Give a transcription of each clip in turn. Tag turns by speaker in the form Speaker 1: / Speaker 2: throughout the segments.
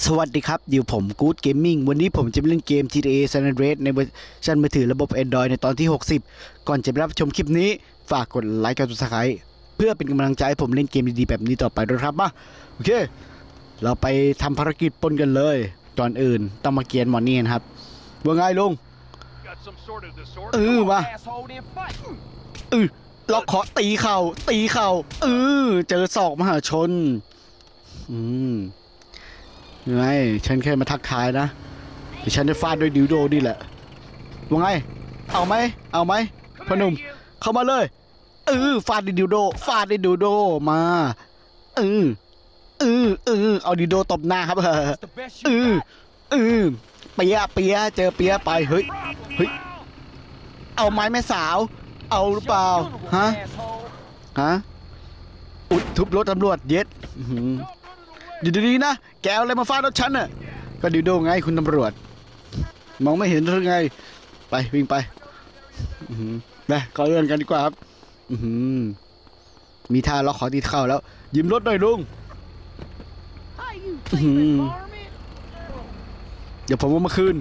Speaker 1: สวัสดีครับอยู่ผม Good Gaming วันนี้ผมจะมาเล่นเกม GTA San Andreas ในเวอร์ชันมือถือระบบ Android ในตอนที่ 60 ก่อนจะไปรับชมคลิปนี้ ฝากกดไลค์กับ subscribe เพื่อเป็นกำลังใจให้ผมเล่นเกมดีๆ แบบนี้ต่อไปด้วยครับมาโอเค เราไปทำภารกิจปล้นกันเลยก่อนอื่นต้องมาเกียนหมอนี่นะครับว่าไงลุง
Speaker 2: Got some sort of disorder.
Speaker 1: เออมา
Speaker 2: Asshole, then fight.
Speaker 1: เออล็อกเคาะตีเข่าตีเข่าเออเจอศอกมหาชน อืม ยังไงฉันแค่มาทักทายนะเดี๋ยวฉันจะฟาดด้วยดิวโดนี่แหละว่าไง เอาไหม เอาไหมพนุ่ม เข้ามาเลย เออ ฟาดด้วยดิวโด ฟาดด้วยดิวโด มา เออเออเออเอาดิวโดตบหน้าครับเออเออเออเปียเปียเจอเปียไป เฮ้ย เฮ้ย เอาไม้แม่สาว เอาหรือเปล่า ฮะ ฮะ อุดทุบรถตำรวจเย็ด อยู่ดีๆนะ แกเอาอะไรมาฟาดรถฉันน่ะ ก็ดิวโดไงคุณตำรวจ มองไม่เห็นหรือไง ไปวิ่งไปไปขอเลื่อนกันดีกว่าครับอือหือมีท่าล็อกขอตีเข้าแล้วยืมรถหน่อยลุงเดี๋ยวผมเอามาคืน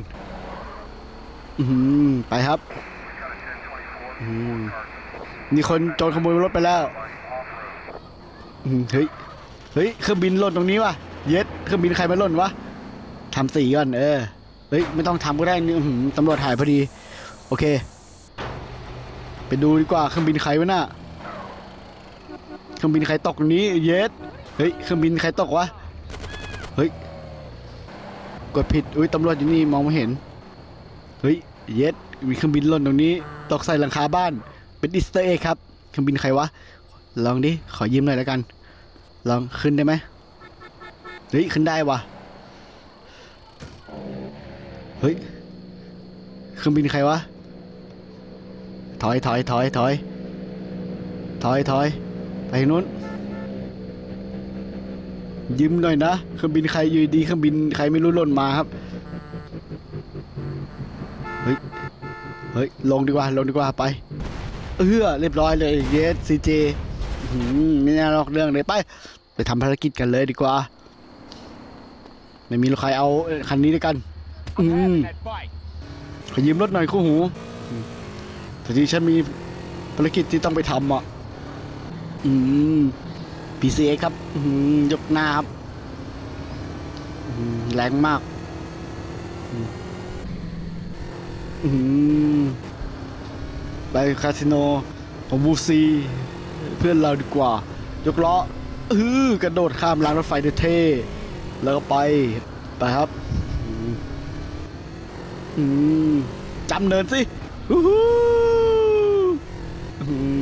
Speaker 1: อือหือไปครับอืมมีคนโจรขโมยรถไปแล้วอืมเฮ้ย เฮ้ยเครื่องบินหล่นตรงนี้วะเย็ดเครื่องบินใครมาหล่นวะทำสีก่อนเออเฮ้ยไม่ต้องทำก็ได้นี่ตำรวจถ่ายพอดี โอเค ไปดูดีกว่าเครื่องบินใครวะน่ะเครื่องบินใครตกตรงนี้ เย็ดเฮ้ยเครื่องบินใครตกวะเฮ้ยกดผิดอุ้ยตำรวจอยู่นี่มองไม่เห็นเฮ้ยเย็ดมีเครื่องบินหล่นตรงนี้ ตกใส่หลังคาบ้าน เป็นอิสเตอร์เอ็กครับเครื่องบินใครวะลองดิขอยืมหน่อยแล้วกัน ลองขึ้นได้ไหมเฮ้ยขึ้นได้วะเฮ้ยเครื่องบินใครวะถอยถอยถอยถอยถอยถอยไปนู้นยืมหน่อยนะเครื่องบินใครอยู่ดีเครื่องบินใครไม่รู้หล่นมาครับเฮ้ยเฮ้ยลงดีกว่าลงดีกว่าไปเออเรียบร้อยเลยเยสซีเจไม่น่าลอกเรื่องเลยไป ทำภารกิจกันเลยดีกว่า ไม่มีใครเอาคันนี้ด้วยกัน
Speaker 2: I'm
Speaker 1: Mm.
Speaker 2: having that bike.
Speaker 1: ขอยืมรถหน่อยคู่หูแต่ที่ฉันมีภารกิจที่ต้องไปทำอะ อืม PCX ครับ อืมยกหน้าครับอืมแรงมากอืมอืมไปคาสิโนของบูซี เพื่อนเราดีกว่า ยกล้อ เออกระโดดข้ามรางรถไฟเท่แล้วก็ไปไปครับอืมจำเนินสิฮู้ฮู้อืม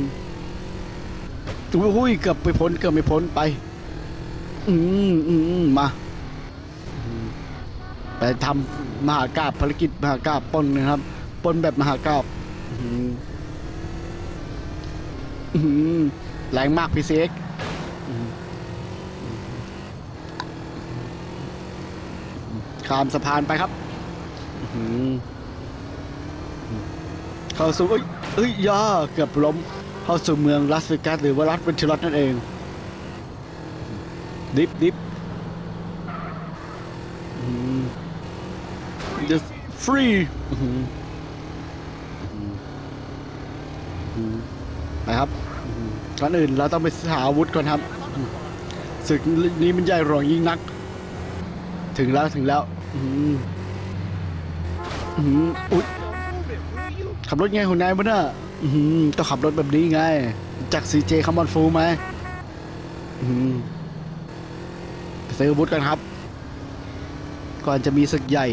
Speaker 1: ตัวหุ้ยเกือบไปพ้นเกือบไม่พ้นไปอืมอืมมาไปทำมหากราบภารกิจมหากราบปนนะครับปนแบบมหากราบอืมแรงมากพีซีเอ็ก ข้ามสะพานไปครับเข้าสู่เอ้ยเอ้ยย่าเกือบล้ม เข้าสู่เมืองลาสเวกัสหรือว่ารัฐเวนทิลอสนั่นเอง ดิฟดิฟอืม just free อื้อหืออื้อหือไปครับก่อนอื่นเราต้องไปหาอาวุธก่อนครับศึกนี้มันใหญ่หลวงยิ่งนัก ถึงแล้วถึงแล้ว อืมอืมอุ๊ยขับรถไงคุณนายบ้าน่ะอืมต้องขับรถแบบนี้ไง จากซีเจคัมบอนฟูไหมอืมไปซื้ออาวุธกันครับ ก่อนจะมีศึกใหญ่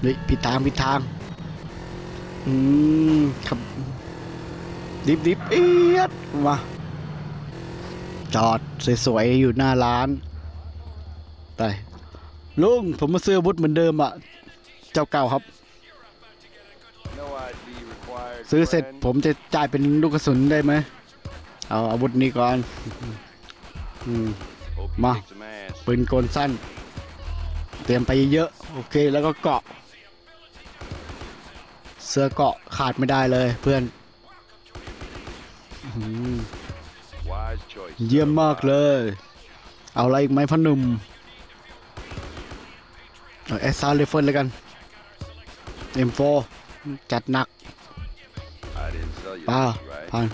Speaker 1: เฮ้ยผิดทางผิดทาง อืมขับ ดิบดิบเอียดมาจอดสวยๆอยู่หน้าร้าน ไปลุงผมมาซื้ออาวุธเหมือนเดิมอะ เจ้าเก่าครับ ซื้อเสร็จผมจะจ่ายเป็นลูกกระสุนได้ไหม เอาอาวุธนี้ก่อนอืม
Speaker 2: Hope you
Speaker 1: Ma.
Speaker 2: kick some ass.
Speaker 1: ปืนกลสั้น เตรียมไปเยอะโอเคแล้วก็เกาะ เสื้อเกาะขาดไม่ได้เลยเพื่อนอเยี่ยมมากเลย เอาอะไรอีกไหมพอหนุ่ม เอาแอสซาเลเฟิลเลยกัน M4 จัดหนัก
Speaker 2: I didn't sell you
Speaker 1: ป้า
Speaker 2: this, right?
Speaker 1: ผ่าน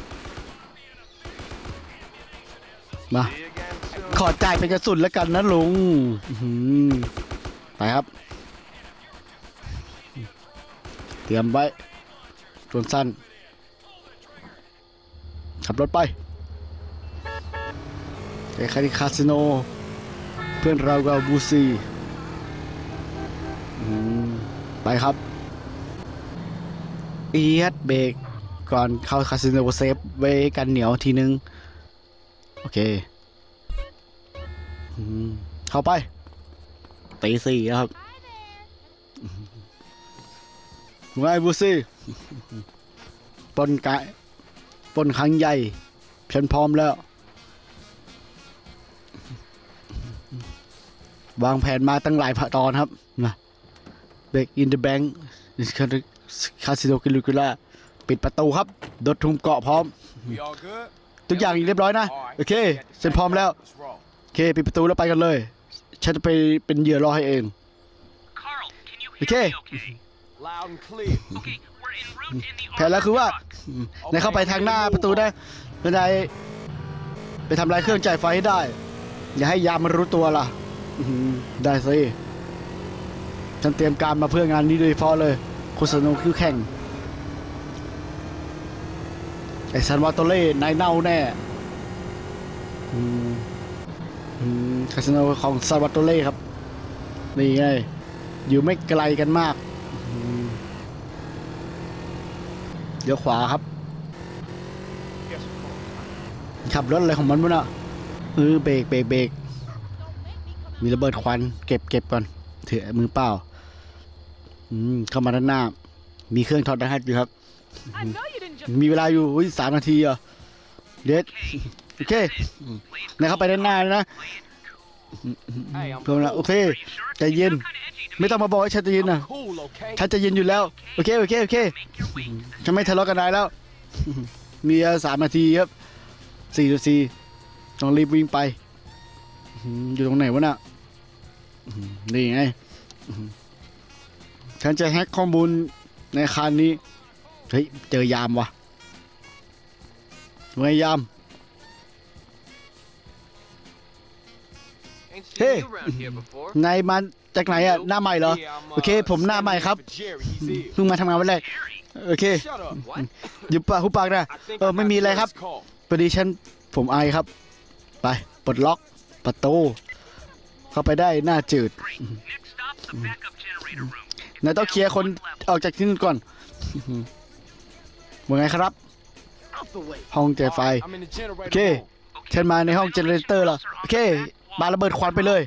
Speaker 1: มา
Speaker 2: See you again soon.
Speaker 1: ขอจ่ายเป็นกระสุนแล้วกันนะลุงอื้อหือไปครับ เตรียมไว้ส่วนสั้น ขับรถไปไปคาริคาสิโน เพื่อนเราก็บูซีอืม ไปครับเอียดเบรกก่อนเข้าคาสิโนเซฟไว้กันเหนียวทีนึง โอเคเข้าไปตีสี่แล้วครับไงบูซี่ปนกะปนครั้งใหญ่ ฉันพร้อมแล้ว วางแผนมาตั้งหลายตอนครับ นะเบรกอินเดอะแบงค์คาสิโนกิลูกุล่าปิดประตูครับโดดทุ่มเกาะพร้อม
Speaker 2: We all good?
Speaker 1: ทุกอย่างเรียบร้อยนะ โอเคฉันพร้อมแล้ว
Speaker 2: Let's roll.
Speaker 1: โอเค ปิดประตูแล้วไปกันเลย ฉันจะไปเป็นเหยื่อรอให้เอง
Speaker 3: Carl, can you
Speaker 1: Okay.
Speaker 3: hear me okay?
Speaker 2: Loud and clear.
Speaker 3: Okay, we're en route in the
Speaker 1: แผนแล้วคือว่า
Speaker 3: truck.
Speaker 1: อืมนายเข้าไปทางหน้าประตูได้แล้วนายไปทำลายเครื่องจ่ายไฟให้ได้ อย่าให้ยามมันรู้ตัวล่ะอื้อหือได้สิ ฉันเตรียมการมาเพื่องานนี้โดยเฉพาะเลยโฆษณาคิวแข่งไอ้ซันวาโตเล่นายเน่าแน่อืมอืมคาสิโนของซานวาโตเล่ครับ นี่ไง อยู่ไม่ไกลกันมากเดี๋ยวขวาครับ ขับรถอะไรของมันวะน่ะเออเบรกเบรกเบรกมีระเบิดควัน เก็บเก็บก่อน ถือมือเปล่า อืมเข้ามาด้านหน้า มีเครื่องถอดรหัสอยู่ครับ
Speaker 2: I know you didn't just
Speaker 1: มีเวลาอยู่อุ้ยสามนาทีเหรอะเด็ดโอเค
Speaker 3: Please
Speaker 1: นายเข้าไปด้านหน้าเลยนะ
Speaker 2: Hey, I'm
Speaker 1: เพิ่มละโอเค
Speaker 3: Are you sure?
Speaker 1: ใจเย็น
Speaker 3: You sound kinda edgy to
Speaker 1: ไม่
Speaker 3: me.
Speaker 1: ต้องมาบอกให้ฉันใจเย็นนะ
Speaker 2: cool, okay?
Speaker 1: ฉันจะเย็นอยู่แล้ว โอเค โอเค โอเค
Speaker 3: Make your way to the
Speaker 1: ฉันไม่ทะเลาะกันนายแล้ว มีสามนาทีครับสี่นาทีต้องรีบวิ่งไปอื้อหืออยู่ตรงไหนวะน่ะอื้อหือนี่ไงอื้อหือ ฉันจะแฮ็กข้อมูลในอาคารนี้ เฮ้ย เจอยามวะไงยาม
Speaker 2: Ain't seen
Speaker 1: Hey.
Speaker 2: you around here before.
Speaker 1: นายมาจากไหนอะหน้าใหม่เหรอ
Speaker 2: Yeah, I'm, uh,
Speaker 1: โอเค ผมหน้าใหม่ครับ
Speaker 2: standing in for Jerry. He's here.
Speaker 1: เพิ่งมาทำงานวันแรก โอเค
Speaker 2: Shut up. What?
Speaker 1: หยุดปากหุบปากนะ
Speaker 2: I think
Speaker 1: เออ
Speaker 2: I
Speaker 1: ไม่
Speaker 2: got
Speaker 1: มีอะไรครับ
Speaker 2: Jerry's call.
Speaker 1: พอดีฉัน ผมไอครับ ไป ปลดล็อก ประตู เข้าไปได้หน้าจืด
Speaker 3: Great. Next stop, the backup generator room.
Speaker 1: นายต้องเคลียร์คนออกจากที่นู่นก่อนว่าไงครับ ห้องเจไฟ
Speaker 2: โอ
Speaker 1: เค
Speaker 3: เชิ
Speaker 1: ญมาในห้องเจเนเรเตอร์ละโอเคบาระเบิดควันไปเลย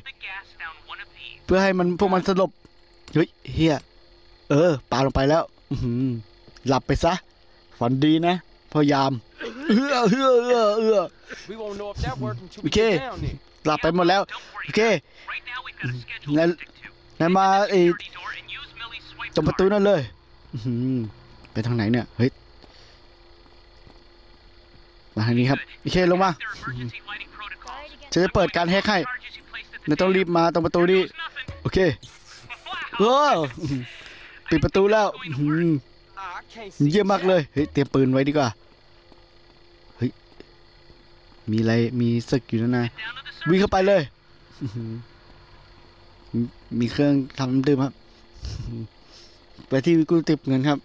Speaker 1: เพื่อให้มันพวกมันสลบเฮ้ยเฮียเออปาลงไปแล้วหลับไปซะ ฝันดีนะ พยายามเออเออเออเออโอ
Speaker 2: เค
Speaker 1: หลับไปหมดแล้ว โอเค
Speaker 3: นาย
Speaker 1: นายมาไอ ตรงประตูนั่นเลยไปทางไหนเนี่ย เฮ้ย มาทางนี้ครับโอเคลงมา
Speaker 3: Their emergency lighting protocols.
Speaker 1: ฉันจะเปิดการแฮกให้นายต้องรีบมาตรงประตูนี้ โอเคโอ้ปิดประตูแล้ว เยี่ยมมากเลย เฮ้ย เตรียมปืนไว้ดีกว่า เฮ้ย มีอะไร มีศึกอยู่นั่นนะ
Speaker 3: Down to the
Speaker 1: วิ่งเข้าไปเลย มีเครื่องทำน้ำดื่มครับ ไปที่กู้ติบเงินครับ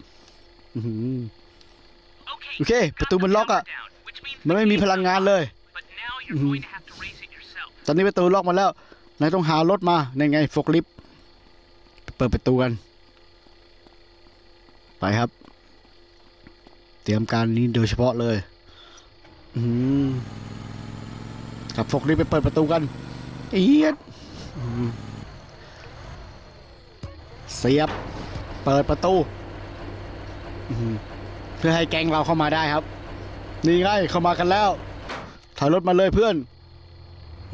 Speaker 1: อื้อหือ
Speaker 3: Okay,
Speaker 1: โอเค ประตูมันล็อกอะมันไม่มีพลังงานเลย ตอนนี้ประตูล็อกมาแล้วนายต้องหารถมาในไงฟกลิฟต์เปิดประตูกัน ไปครับ เตรียมการนี้โดยเฉพาะเลยอืมกับฟกลิฟต์ไปเปิดประตูกันเอียดเสียบ เปิดประตูอืมเพื่อให้แก๊งเราเข้ามาได้ครับ นี่ไงเข้ามากันแล้ว ถอยรถมาเลยเพื่อน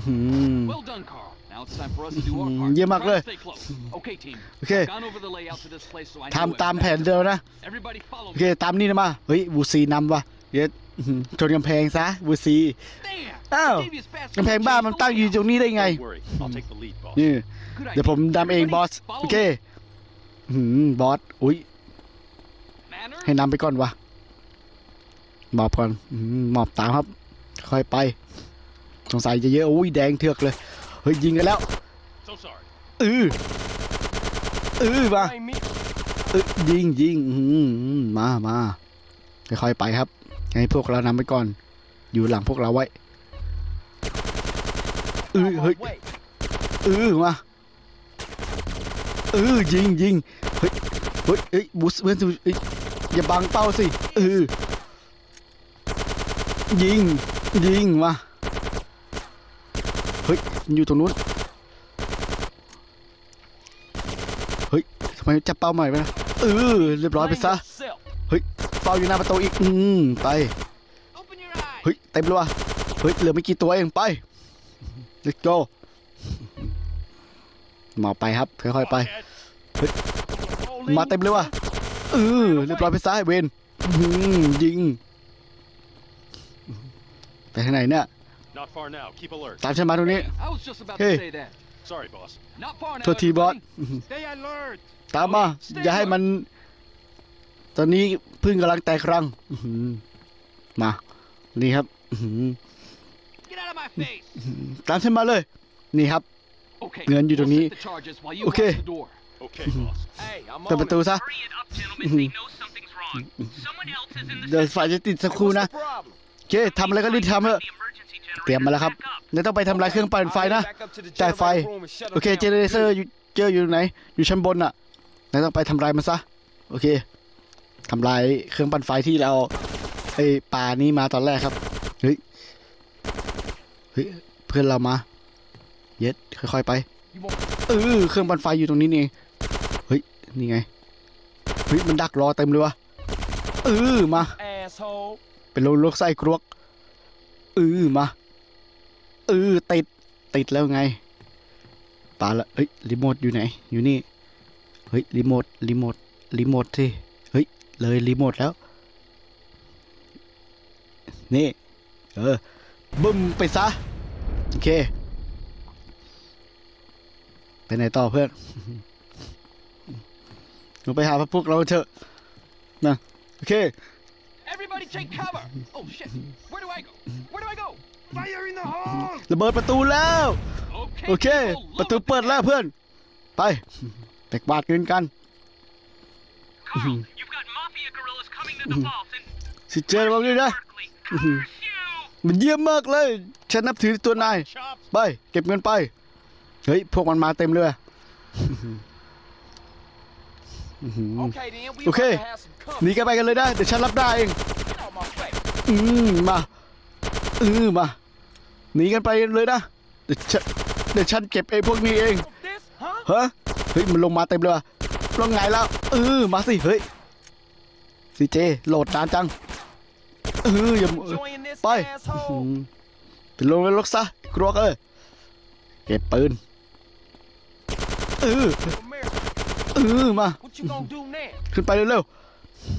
Speaker 1: อืม
Speaker 4: Well done, Carl. Now it's time for us to do our
Speaker 1: Mm,
Speaker 4: part.
Speaker 1: yeah,
Speaker 4: Try to
Speaker 1: Mark.
Speaker 4: Stay close. Okay, team.
Speaker 1: Okay.
Speaker 4: I've gone over the layout to this place, so I know
Speaker 1: ทำตาม
Speaker 4: it's
Speaker 1: แผน
Speaker 4: better.
Speaker 1: เดิมนะ
Speaker 4: Everybody follow
Speaker 1: โอ
Speaker 4: me.
Speaker 1: เค ตามนี่นะมา เฮ้ย บูซีนำวะเย็ดอื้อหือชนกำแพงซะ บูซี
Speaker 4: Damn!
Speaker 1: Oh,
Speaker 4: I gave you as fast as
Speaker 1: กำแพงบ้านมันตั้งอยู่ตรงนี้ได้ไง
Speaker 5: Don't worry, I'll take the lead, boss.
Speaker 1: นี่
Speaker 4: Good
Speaker 1: เดี๋ยว
Speaker 4: idea.
Speaker 1: ผมดำเองบอส
Speaker 4: Everybody, follow
Speaker 1: โอเค
Speaker 4: me.
Speaker 1: หืมบอส อุ้ย
Speaker 4: Manners?
Speaker 1: ให้นำไปก่อนวะหมอบก่อนอืมหมอบตามครับ ค่อยไป สงสัยจะเยอะ อุ้ย แดงเถือกเลย เฮ้ย ยิงกันแล้ว
Speaker 5: So sorry.
Speaker 1: เออเออมา
Speaker 2: Blame me.
Speaker 1: เออยิงยิงอืมมามาค่อยๆไปครับ ให้พวกเรานำไปก่อน อยู่หลังพวกเราไว้เออ
Speaker 2: On my
Speaker 1: เฮ้ย
Speaker 2: way.
Speaker 1: เออมา เออยิงยิงเฮ้ยเฮ้ยเฮ้ยบูสเพื่อนสิเอ้ยอย่าบังเป้าสิเออยิงยิงมาเฮ้ยอยู่ตรงนู้นเฮ้ยทำไมจับเป้าใหม่ไปนะเออเรียบร้อยไปซะ
Speaker 2: yourself.
Speaker 1: เฝ้าอยู่หน้าประตูอีกอืมไปเฮ้ยเต็มเลยวะเฮ้ยเหลือไม่กี่ตัวเองไป let's go หมอไปครับค่อยๆไป
Speaker 5: Boss,
Speaker 1: มาเต็มเลยว่ะเออเรียบร้อยไปซ้ายเวนอื้อหือยิงไปทางไหนเนี่ย
Speaker 5: Not far now. Keep alert.
Speaker 1: ตามฉันมาตรงนี้
Speaker 4: I was just about
Speaker 1: Hey.
Speaker 4: to say that.
Speaker 5: Sorry, boss.
Speaker 4: Not far now.
Speaker 1: โทษทีบอส
Speaker 4: everybody.
Speaker 5: Stay alert.
Speaker 1: ตามมาอย่าให้มัน ตอนนี้พึ่งกำลังแตกรังอื้อหือมานี่ครับอื้อหือ
Speaker 4: Get out of my face.
Speaker 1: ตามฉันมาเลย นี่ครับ
Speaker 4: Okay.
Speaker 1: เงินอยู่ตรงนี้
Speaker 4: we'll set the charges while you
Speaker 1: Okay.
Speaker 4: watch the door.
Speaker 5: Okay, boss.
Speaker 2: Hey, I'm
Speaker 1: เปิด
Speaker 2: on
Speaker 1: ประตู
Speaker 2: it.
Speaker 1: ซะ
Speaker 3: Hurry it up, gentlemen. They know something's wrong. Someone else is in the
Speaker 1: เดี๋ยว
Speaker 3: system.
Speaker 1: ไฟจะติดสัก
Speaker 2: Hey,
Speaker 1: ครู่
Speaker 2: what's
Speaker 1: นะ
Speaker 2: the problem?
Speaker 1: โอเคทำอะไรก็รีบทำเถอะ
Speaker 3: The emergency generator
Speaker 1: เตรียมมาแล้วครับ
Speaker 3: back up.
Speaker 1: เดี๋ยวต้องไปทำลายเครื่องปั่นไฟ
Speaker 2: I'll
Speaker 1: นะ
Speaker 2: head back up to the
Speaker 1: จ่ายไฟ
Speaker 2: generator room and shut
Speaker 1: โอเค
Speaker 2: them
Speaker 1: เจ
Speaker 2: down.
Speaker 1: เนเรเซอร์อยู่เจออยู่ไหน อยู่ชั้นบนน่ะนายต้องไปทำลายมันซะ โอเคทำลายเครื่องปั่นไฟที่เราไอ้ป่านี้มาตอนแรกครับ เฮ้ย เฮ้ย เพื่อนเรามา เย็ดค่อยๆไปเออเครื่องปั่นไฟอยู่ตรงนี้นี่เองเฮ้ยนี่ไงเฮ้ยมันดักรอเต็มเลยวะเออมาเป็นโลโลกไส้กรวกเออมาเออติดติดแล้วไงปาละเอ้ยรีโมทอยู่ไหนอยู่นี่เฮ้ยรีโมทรีโมทรีโมทสิเฮ้ยเลยรีโมทแล้วนี่เออบึ้มไปซะโอเค ไปไหนต่อเพื่อนเราไปหาพวกเราเถอะนะโอเค
Speaker 4: Everybody take cover. Oh shit. Where do I go? Where do I go?
Speaker 5: Fire in the hole.
Speaker 1: ระเบิดประตูแล้ว
Speaker 4: Okay.
Speaker 1: โอเค
Speaker 4: people,
Speaker 1: ประตู
Speaker 4: load up the
Speaker 1: เปิดแล้ว
Speaker 4: gas.
Speaker 1: เพื่อน ไปแตกบาดเงินกัน
Speaker 3: Carl, you've got mafia gorillas coming to the vault and
Speaker 1: สิเจอเราด้วยนะ
Speaker 3: Berkeley. Curse you!
Speaker 1: มันเยี่ยมมากเลย ฉันนับถือตัวนาย
Speaker 5: Chops.
Speaker 1: ไป เก็บเงินไป เฮ้ย พวกมันมาเต็มเลยว่ะอื้อหือ
Speaker 2: Okay, then. We
Speaker 1: Okay.
Speaker 2: about to have some
Speaker 1: หนี
Speaker 2: company.
Speaker 1: กันไปกันเลยนะเดี๋ยวฉันรับได้เอง
Speaker 2: Get out my way.
Speaker 1: อืมมาอืมมาหนีกันไปเลยนะเดี๋ยวฉันเดี๋ยวฉันเก็บไอ้พวกนี้เอง
Speaker 2: This, huh?
Speaker 1: ฮะเฮ้ยมันลงมาเต็มเลยว่ะลงไงแล้วเออมาสิเฮ้ยซีเจโหลดนานจังเอออย่า
Speaker 2: Join this
Speaker 1: ไป
Speaker 2: asshole.
Speaker 1: อืมเป็นลงนรกซะกรวกเอ้ยเก็บปืน เออ
Speaker 2: America.
Speaker 1: เออมา
Speaker 2: What you gonna do now?
Speaker 1: ขึ้นไปเร็ว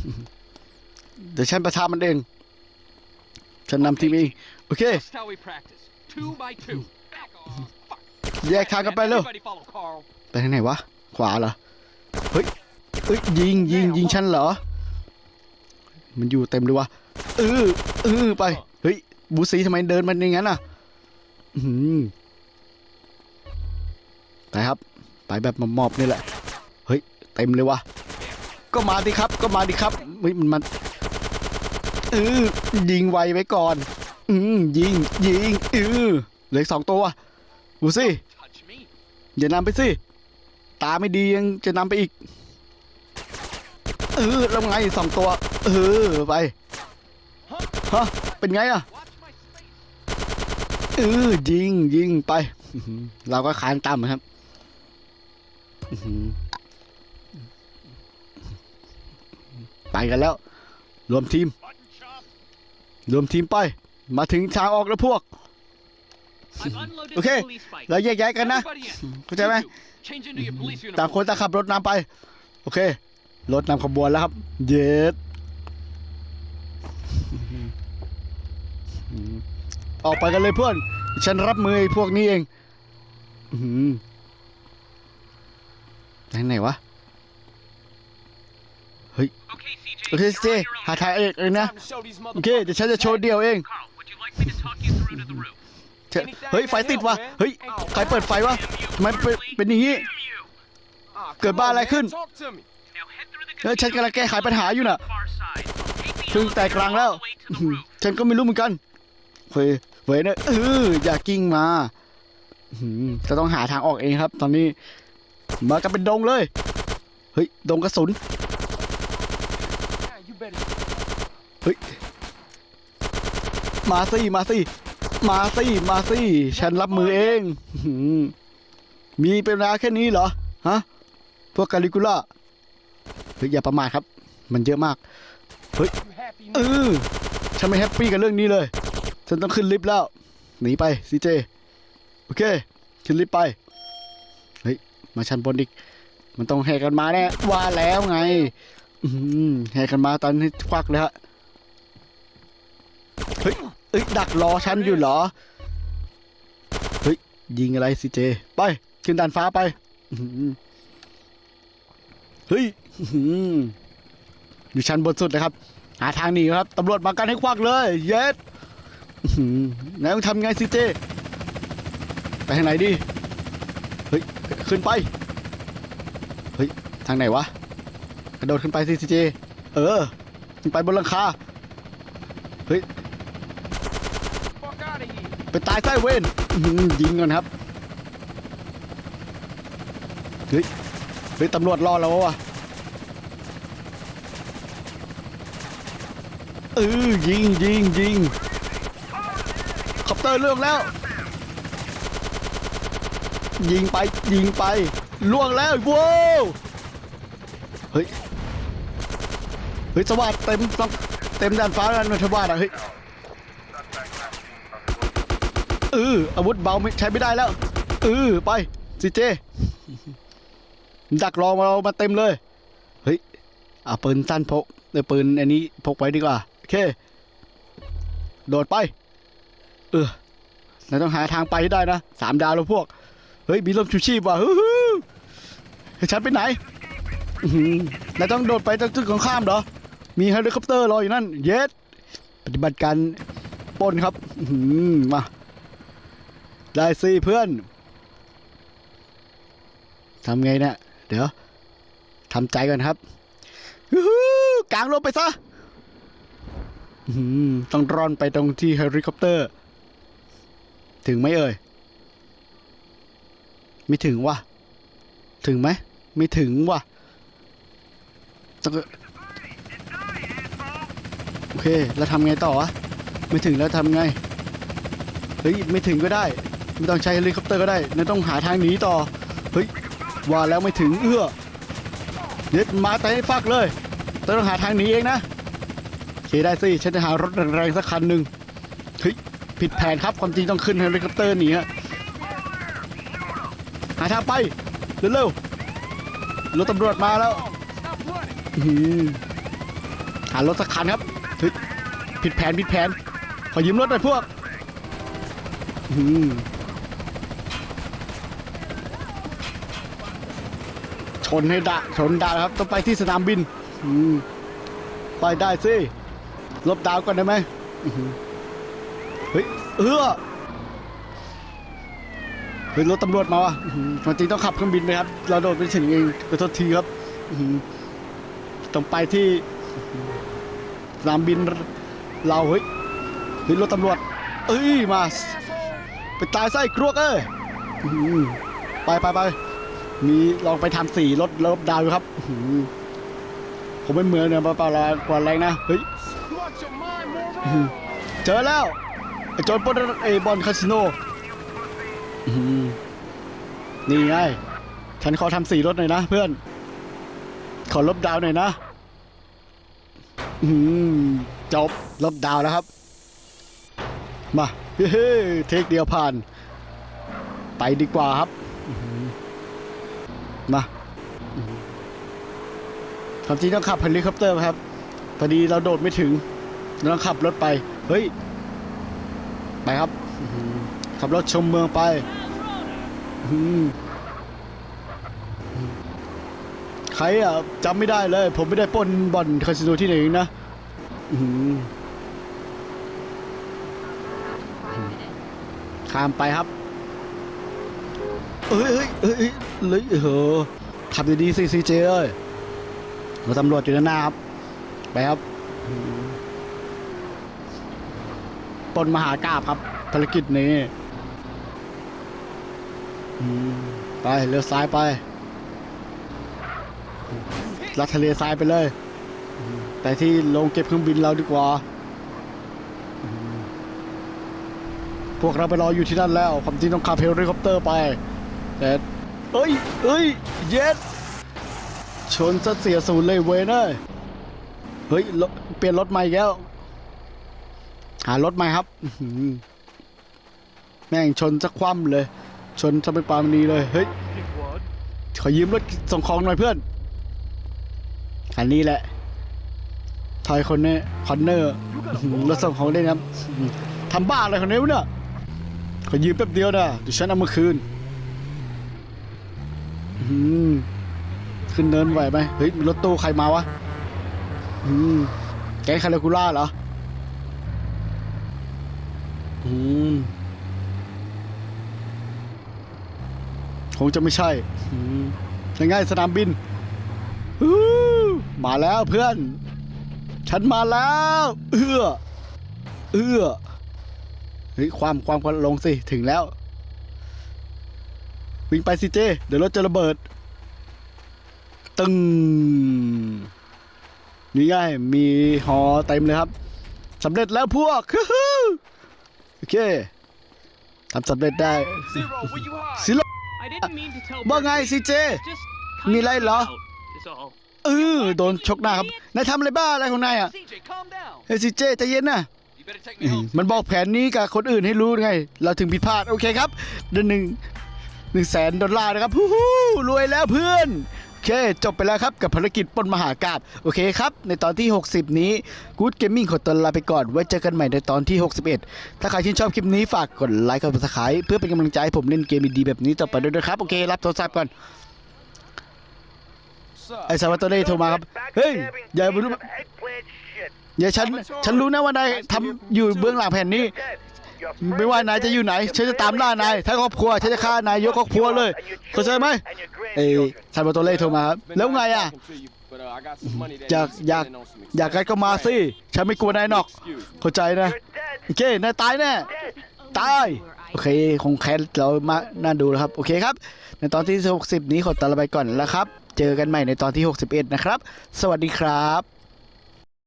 Speaker 1: ๆเดี๋ยวฉันประชามันเองฉันนำทีมเองโอเค
Speaker 4: Just how we practice. Two by two. Back off. Fuck.
Speaker 1: แยกทางกันไปเร็ว
Speaker 4: Everybody follow Carl.
Speaker 1: ไปทางไหนวะ ขวาเหรอ เฮ้ยเฮ้ยยิงยิงยิงฉันเหรอ มันอยู่เต็มเลยวะเออเออไป เฮ้ย บูซีทำไมเดินมันอย่างนั้นอะ อือหือไปครับ ไปแบบมอบๆนี่แหละ เฮ้ย เต็มเลยวะก็มาดิครับก็มาดิครับเฮ้ยมันมันเออยิงไวไว้ก่อน อืมยิงยิงเออเหลือสองตัวบูซี่
Speaker 4: Touch me.
Speaker 1: อย่านำไปสิตาไม่ดียังจะนำไปอีก เออแล้วไงสองตัว เออไปฮะเป็นไงอะเออยิงยิงไป เราก็คานตามครับ ไปกันแล้ว รวมทีม
Speaker 5: Button chops.
Speaker 1: รวมทีมไป มาถึงทางออกแล้วพวก
Speaker 3: I've unloaded
Speaker 1: Okay.
Speaker 3: the police bike.
Speaker 1: แล้วแยกย้ายกันนะ
Speaker 4: Everybody in.
Speaker 1: เข้าใจไหม
Speaker 4: You two, Change into your police
Speaker 1: ต่างคน
Speaker 4: uniform.
Speaker 1: ต่างขับรถนำไป โอเค รถนำขบวนแล้วครับ เย็ดอืมออกไปกันเลยเพื่อน ฉันรับมือไอ้พวกนี้เอง อืม ทางไหนวะ
Speaker 3: Okay, CJ.
Speaker 1: โอเค
Speaker 3: you're
Speaker 1: เจ
Speaker 3: on your own
Speaker 1: หาทางเอกเองนะ
Speaker 4: Time to show these
Speaker 1: โอเค เดี๋ยวฉันจะโชว์เดียวเอง
Speaker 3: Carl, would you like me to talk you through to the roof?
Speaker 1: เช่เฮ้ย ไฟติดวะเฮ้ย ใครเปิดไฟวะทำไมเป็นเป็นอย่างนี้
Speaker 3: Damn you!
Speaker 4: Ah,
Speaker 1: Good
Speaker 4: come
Speaker 1: bye,
Speaker 4: on, man.
Speaker 1: Lycun.
Speaker 4: Talk to me.
Speaker 3: Now head through the
Speaker 1: เฮ้ยฉันกำลังแก้ไขปัญหาอยู่น่ะ
Speaker 3: far side. Take the
Speaker 1: เพิ่งแตกกลางแล้ว
Speaker 3: all the way to the roof.
Speaker 1: ฉันก็ไม่รู้เหมือนกันเฮ้ยเฮ้ยนะเอออย่ากิ้งมาอื้อหือจะต้องหาทางออกเองครับ ตอนนี้ มากันเป็นดงเลย เฮ้ย ดงกระสุน เฮ้ย มาสิมาสิมาสิมาสิฉันรับมือเอง มีเป็นเวลาแค่นี้เหรอ ฮะ พวกกาลิกุล่า เฮ้ย อย่าประมาทครับ มันเยอะมาก
Speaker 4: You happy
Speaker 1: เออฉันไม่แฮปปี้กับเรื่องนี้เลย ฉันต้องขึ้นลิฟต์แล้ว หนีไปซีเจ โอเค ขึ้นลิฟต์ไป มาชั้นบนอีก มันต้องแหกกันมาแน่ว่าแล้วไง อืแหกกันมาตอนนี้ควักเลยฮะ เฮ้ยเอ้ยดักรอฉันอยู่เหรอ เฮ้ย ยิงอะไรซีเจ ไป ขึ้นดานฟ้าไปเฮ้ยอยู่ชั้นบนสุดเลยครับ หาทางหนีครับตำรวจมากันให้ควักเลย เย็ดอื้อหือนายต้องทำไงซีเจ ไปทางไหนดี เฮ้ย ขึ้นไป เฮ้ย ทางไหนวะ กระโดดขึ้นไปสิซีเจ เออ ขึ้นไปบนหลังคา เฮ้ย ไปตายใต้เวนยิงก่อนครับ เฮ้ย เฮ้ยตำรวจรอเราวะเออยิงยิงยิงคอปเตอร์เรื่องแล้ว ยิงไปยิงไปล่วงแล้วว้าวเฮ้ยเฮ้ยสวัสดเต็มเต็มด้านฟ้าแล้วนทวาดอะเฮ้ยเอออาวุธเบาไม่ใช้ไม่ได้แล้วเออไปซีเจดักรอมาเรามาเต็มเลยเฮ้ยเอาปืนสั้นพกเดี๋ยวปืนอันนี้พกไว้ดีกว่าโอเคโดดไป เออเราต้องหาทางไปให้ได้นะสามดาวแล้วพวก เฮ้ยมีลมชูชีพว่ะฮู้ฮู้ฉันไปไหนอื้อหือนายต้องโดดไปจากจุดของข้ามเหรอ มีเฮลิคอปเตอร์รออยู่นั่น เย็ดปฏิบัติการป้นครับมา ได้สิเพื่อนทำไงเนี่ยเดี๋ยวทำใจก่อนครับฮู้ฮู้กลางลงไปซะต้องร่อนไปตรงที่เฮลิคอปเตอร์ ถึงไหมเอ่ย ไม่ถึงว่ะถึงไหมไม่ถึงว่ะต้องโอเคแล้วทำไงต่อวะไม่ถึงแล้วทำไงเฮ้ยไม่ถึงก็ได้ ไม่ต้องใช้เฮลิคอปเตอร์ก็ได้นั่นต้องหาทางหนีต่อเฮ้ยว่าแล้วไม่ถึงเอื้อเด็ดมาแต่ให้ฟักเลยต่ต้องหาทางหนีเองนะเคได้สิฉันจะหารถแรงๆสักคันหนึ่งเฮ้ยผิดแผนครับความจริงต้องขึ้นเฮลิคอปเตอร์หนีฮะ ทางไป เร็วๆรถตำรวจมาแล้วอื้อหือหารถสักคันครับเฮ้ยผิดแผนผิดแผน ขอยืมรถหน่อยพวกอื้อหือชนให้ดะชนดาครับ ต้องไปที่สนามบินอืมไปได้สิลบดาวก่อนได้ไหมอื้อหือเฮ้ยเออ เฮ้ยรถตำรวจมาวะอื้อหือมันจริงต้องขับเครื่องบินไหมครับ เราโดดไปถึงเองขอโทษทีครับต้องไปที่สนามบินเราเฮ้ยเฮ้ยรถตำรวจ เอ้ยมาไปตายไส้ครัวเอ้ยไปไปไปมีลองไปทำสีรถรถดาวอยู่ครับผมไม่เหมือนเนี่ยเปล่าๆกว่าแรงนะเฮ้ยเจอแล้วไอ้โจรปล้นไอ้บอลคาสิโน อื้อหือนี่ไง ฉันขอทำสีรถหน่อยนะเพื่อน ขอลบดาวหน่อยนะ อืมจบลบดาวแล้วครับ มาเฮ้เทคเดียวผ่าน ไปดีกว่าครับมาอื้อหือความจริงต้องขับเฮลิคอปเตอร์ครับพอดีเราโดดไม่ถึงเราต้องขับรถไป เฮ้ย ไปครับอื ขับรถชมเมืองไปใครอะจำไม่ได้เลย ผมไม่ได้ป้นบ่อนคาสิโนที่ไหนนะข้ามไปครับ เอ้ยเอ้ยเอ้ยเอ้ยเลยเออขับดีๆสิซีเจเอ้ยเราตำรวจอยู่ด้านหน้าครับ ไปครับป้นมหากราบครับภารกิจนี้ ไปเลี้ยวซ้ายไปลัดทะเลทรายไปเลย แต่ที่ลงเก็บเครื่องบินเราดีกว่า พวกเราไปรออยู่ที่นั่นแล้ว ความจริงต้องขับเฮลิคอปเตอร์ไป แต่เอ้ยเอ้ย เย็ดชนซะเสียศูนย์เลยเว้ยเนยเฮ้ย เปลี่ยนรถใหม่อีกแล้ว หารถใหม่ครับ แม่งชนสักคว่ำเลย ชนสะไปปามนีเลย เฮ้ย ขอยืมรถส่งของหน่อยเพื่อนคันนี้แหละทอยคนนี้คอนเนอร์รถส่งของเล่นครับอื้อหือทำบ้าอะไรคนนี้วะเนี่ย ขอยืมแป๊บเดียวนะเดี๋ยวฉันเอามาคืนอืมขึ้นเนินไหวไหมเฮ้ยมีรถตู้ใครมาวะแก๊งคาราคูล่าเหรอ อืม คงจะไม่ใช่อืมยังไงสนามบินฮู้มาแล้วเพื่อน ฉันมาแล้ว เอื้อ เอื้อเฮ้ยความความความลงสิถึงแล้ว วิ่งไปสิเจ เดี๋ยวรถจะระเบิด ตึงนี่ไงมีหอเต็มเลยครับสำเร็จแล้วพวกฮู้ฮู้โอเคทำสำเร็จได้
Speaker 2: Zero, where you hide?
Speaker 1: สิโล
Speaker 3: I didn't mean to tell
Speaker 1: ว่าไง
Speaker 3: Berkeley.
Speaker 1: สิเจ
Speaker 3: Just
Speaker 1: มี
Speaker 3: kind
Speaker 1: อะไร
Speaker 3: of
Speaker 1: เหรอ
Speaker 3: out, is all.
Speaker 1: เออโดนชกหน้าครับ นายทำอะไรบ้าอะไรของนายอะ
Speaker 4: CJ, calm down.
Speaker 1: เฮ้ยสิเจใจเย็นนะ
Speaker 4: You better take
Speaker 1: อื
Speaker 4: me
Speaker 1: ม
Speaker 4: home.
Speaker 1: มันบอกแผนนี้กับคนอื่นให้รู้ไง เราถึงผิดพลาด โอเคครับเดือนหนึ่งหนึ่งแสนดอลลาร์นะครับฮู้ฮู้รวยแล้วเพื่อนโอ เคจบไปแล้วครับกับภารกิจปนมหากาบโอเคครับ ในตอนที่ 60 นี้ Good Gaming ขอตัวลาไปก่อน ไว้เจอกันใหม่ในตอนที่ 61 ถ้าใครชื่นชอบคลิปนี้ฝากกดไลค์กด subscribe เพื่อเป็นกำลังใจให้ผมเล่นเกมดีๆแบบนี้ต่อไปด้วยนะครับ โอเครับโทรศัพท์ก่อน ไอ้ซาวาโตเร่โทรมาครับ เฮ้ย อย่าไปรู้อย่าฉัน ฉันรู้นะว่านายทำอยู่เบื้องหลังแผ่นนี้ ไม่ว่านายจะอยู่ไหนฉันจะตามล่านายทั้งครอบครัวฉันจะฆ่านายยกครอบครัวเลยเข้าใจไหมเอ้ซานโตเล่โทรมาครับ
Speaker 2: Been
Speaker 1: แล้ว
Speaker 2: nice
Speaker 1: ไงอะ
Speaker 2: talking to you, but, uh, I got some money that
Speaker 1: อยาก
Speaker 2: needs
Speaker 1: อยาก
Speaker 2: spending on some
Speaker 1: อยากกันก็มาสิฉันไม่กลัวนายหรอก
Speaker 2: Excuse me.
Speaker 1: เข้าใจนะโอเคนายตายแน่ตายโอเคคงแค้นเรามาน่าดูแล้วครับโอเคครับ ในตอนที่ 60 นี้ขอตัวลาไปก่อนแล้วครับ เจอกันใหม่ในตอนที่ 61 นะครับ สวัสดีครับ